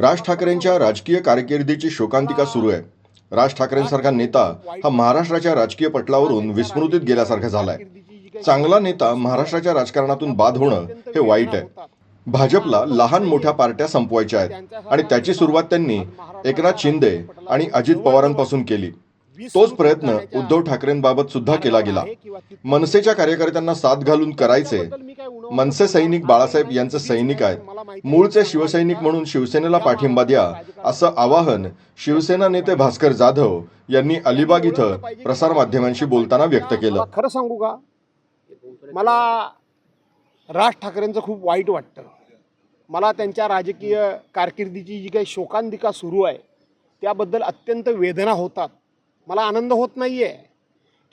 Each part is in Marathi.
राज ठाकरेंच्या राजकीय कारकिर्दीची शोकांतिका सुरू आहे. राज ठाकरेंसारखा नेता हा महाराष्ट्राच्या राजकीय पटलावरून विस्मृतीत गेल्यासारखा झालाय. चांगला नेता महाराष्ट्राच्या राजकारणातून बाद होणं हे वाईट आहे. भाजपला लहान मोठ्या पार्ट्या संपवायच्या आहेत आणि त्याची सुरुवात त्यांनी एकनाथ शिंदे आणि अजित पवारांपासून केली. तोच प्रयत्न उद्धव ठाकरेंबाबत सुद्धा केला गेला. मनसेच्या कार्यकर्त्यांना साथ घालून करायचे मनसे सैनिक बाळासाहेब यांचे सैनिक आहेत. मूळचे शिवसैनिक म्हणून शिवसेनेला पाठिंबा द्या असं आवाहन शिवसेना नेते भास्कर जाधव यांनी अलिबाग इथं प्रसारमाध्यमांशी बोलताना व्यक्त केलं. खरं सांगू का? मला राज ठाकरेंचं खूप वाईट वाटतं. मला त्यांच्या राजकीय कारकिर्दीची जी काही शोकांतिका सुरू आहे त्याबद्दल अत्यंत वेदना होतात. मला आनंद होत नाही आहे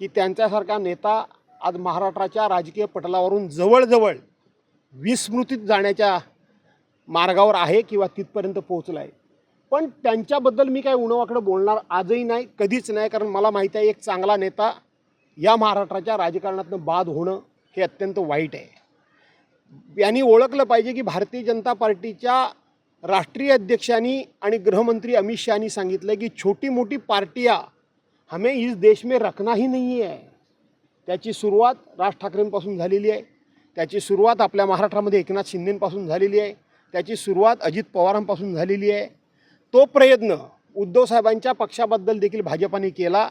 की त्यांच्यासारखा नेता आज महाराष्ट्राच्या राजकीय पटलावरून जवळजवळ विस्मृतीत जाण्याच्या मार्गावर आहे किंवा तिथपर्यंत पोहोचला आहे पण त्यांच्याबद्दल मी काय उणवाकडं बोलणार आजही नाही कधीच नाही कारण मला माहिती आहे एक चांगला नेता या महाराष्ट्राच्या राजकारणातनं बाद होणं हे अत्यंत वाईट आहे. यांनी ओळखलं पाहिजे की भारतीय जनता पार्टीच्या राष्ट्रीय अध्यक्षांनी आणि गृहमंत्री अमित शहानी सांगितलं की छोटी मोठी पार्टिया हमें इस देश में रखना ही नहीं है. त्याची सुरुवात राज ठाकरेंपासून झालेली आहे. त्याची सुरुवात आपल्या महाराष्ट्रामध्ये एकनाथ शिंदेंपासून झालेली आहे. त्याची सुरुवात अजित पवारांपासून झालेली आहे. तो प्रयत्न उद्धवसाहेबांच्या पक्षाबद्दल देखील भाजपाने केला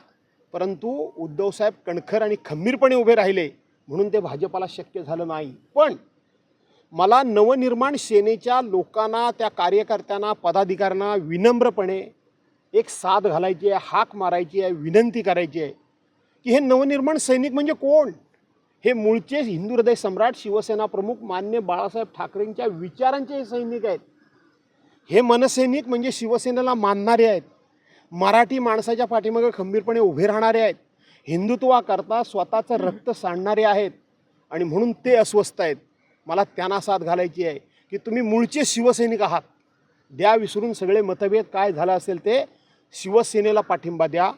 परंतु उद्धवसाहेब कणखर आणि खंबीरपणे उभे राहिले म्हणून ते भाजपाला शक्य झालं नाही. पण मला नवनिर्माण सेनेच्या लोकांना त्या कार्यकर्त्यांना पदाधिकाऱ्यांना विनम्रपणे एक साथ घालायची आहे हाक मारायची आहे विनंती करायची आहे. की हे नवनिर्माण सैनिक म्हणजे कोण? हे मूळचे हिंदू हृदय सम्राट शिवसेना प्रमुख मान्य बाळासाहेब ठाकरेंच्या विचारांचे हे सैनिक आहेत. हे मनसैनिक म्हणजे शिवसेनेला मानणारे आहेत. मराठी माणसाच्या पाठीमागे खंबीरपणे उभे राहणारे आहेत. हिंदुत्वाकरता स्वतःचं रक्त सांडणारे आहेत आणि म्हणून ते अस्वस्थ आहेत. मला त्यांना साथ घालायची आहे की तुम्ही मूळचे शिवसैनिक आहात. द्या विसरून सगळे मतभेद काय झालं असेल ते शिवसेनेला पाठिंबा द्या.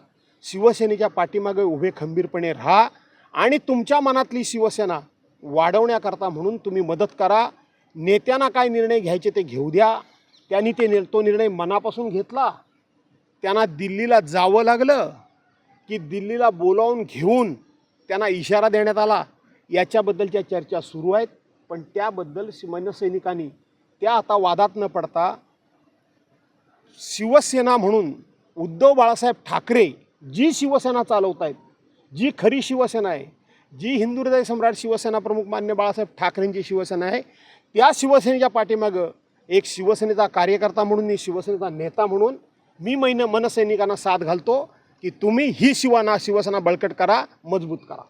शिवसेनेच्या पाठीमागे उभे खंबीरपणे राहा आणि तुमच्या मनातली शिवसेना वाढवण्याकरता म्हणून तुम्ही मदत करा. नेत्यांना काय निर्णय घ्यायचे ते घेऊ द्या. त्यांनी ते निर तो निर्णय मनापासून घेतला. त्यांना दिल्लीला जावं लागलं की दिल्लीला बोलावून घेऊन त्यांना इशारा देण्यात आला. याच्याबद्दलच्या चर्चा सुरू आहेत. पण त्याबद्दल मनसैनिकांनी त्या आता वादात न पडता शिवसेना म्हणून उद्धव बाळासाहेब ठाकरे जी शिवसेना चालवत आहेत जी खरी शिवसेना आहे जी हिंदू हृदय सम्राट शिवसेना प्रमुख मान्य बाळासाहेब ठाकरेंची शिवसेना आहे त्या शिवसेनेच्या पाठीमागं एक शिवसेनेचा कार्यकर्ता म्हणून मी शिवसेनेचा नेता म्हणून मी मैन मनसैनिकांना साथ घालतो की तुम्ही ही शिवाना शिवसेना बळकट करा मजबूत करा.